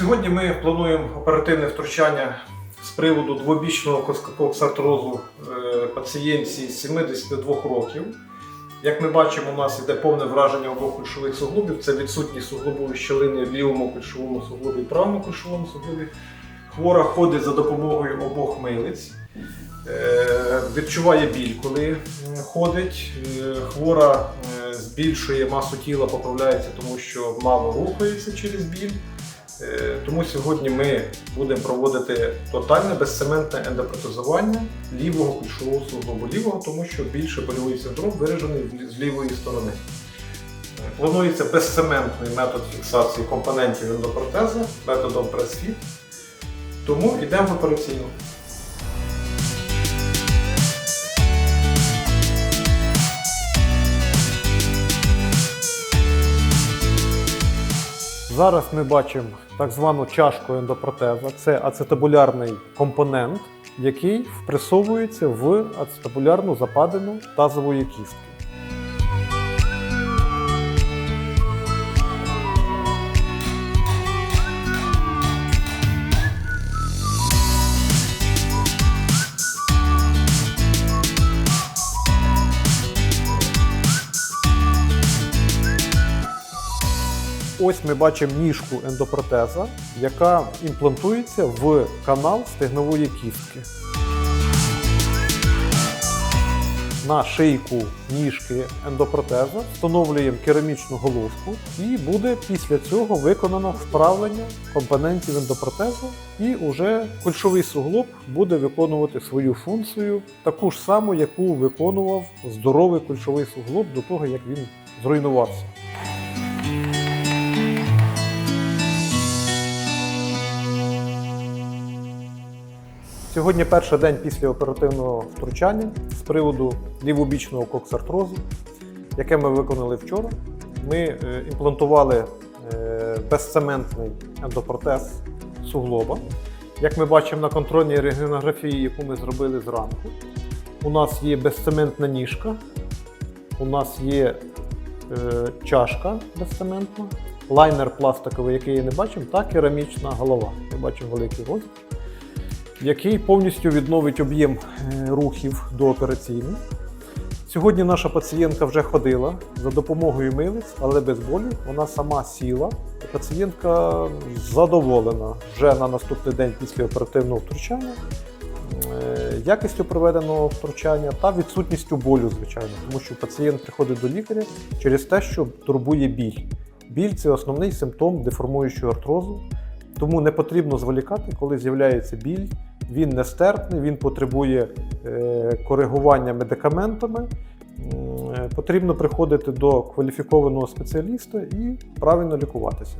Сьогодні ми плануємо оперативне втручання з приводу двобічного коксартрозу е, пацієнтці 72 років. Як ми бачимо, у нас йде повне враження обох кульшових суглобів. Це відсутність суглобової щілини в лівому кульшовому суглобі правому кульшовому суглобі. Хвора ходить за допомогою обох милиць. Е, Відчуває біль, коли ходить. Е, Хвора е, збільшує масу тіла, поправляється, тому що мало рухається через біль. Е, Тому сьогодні ми будемо проводити тотальне безцементне ендопротезування лівого ключового суглобу лівого, тому що більше больовий синдром виражений з лівої сторони. Е, Планується безцементний метод фіксації компонентів ендопротезу методом прес-фіт. Тому йдемо в операційну. Зараз ми бачимо так звану чашку ендопротеза. Це ацетабулярний компонент, який впресовується в ацетабулярну западину тазової кістки. Ось ми бачимо ніжку ендопротеза, яка імплантується в канал стегнової кістки. На шийку ніжки ендопротеза встановлюємо керамічну головку і буде після цього виконано вправлення компонентів ендопротезу, і уже кульшовий суглоб буде виконувати свою функцію, таку ж саму, яку виконував здоровий кульшовий суглоб до того, як він зруйнувався. Сьогодні перший день після оперативного втручання з приводу лівобічного коксартрозу, яке ми виконали вчора. Ми е, імплантували е, безцементний ендопротез суглоба. Як ми бачимо на контрольній рентгенографії, яку ми зробили зранку, у нас є безцементна ніжка, у нас є е, чашка безцементна, лайнер пластиковий, який я не бачимо, та керамічна голова. Ми бачимо великий розмір який повністю відновить об'єм е, рухів до операційних. Сьогодні наша пацієнтка вже ходила за допомогою милиць, але без болю. Вона сама сіла. Пацієнтка задоволена вже на наступний день після оперативного втручання, е, якістю проведеного втручання та відсутністю болю, звичайно, тому що пацієнт приходить до лікаря через те, що турбує біль. Біль це основний симптом деформуючого артрозу. Тому не потрібно зволікати, коли з'являється біль. Він нестерпний, він потребує е, коригування медикаментами. Е, Потрібно приходити до кваліфікованого спеціаліста і правильно лікуватися.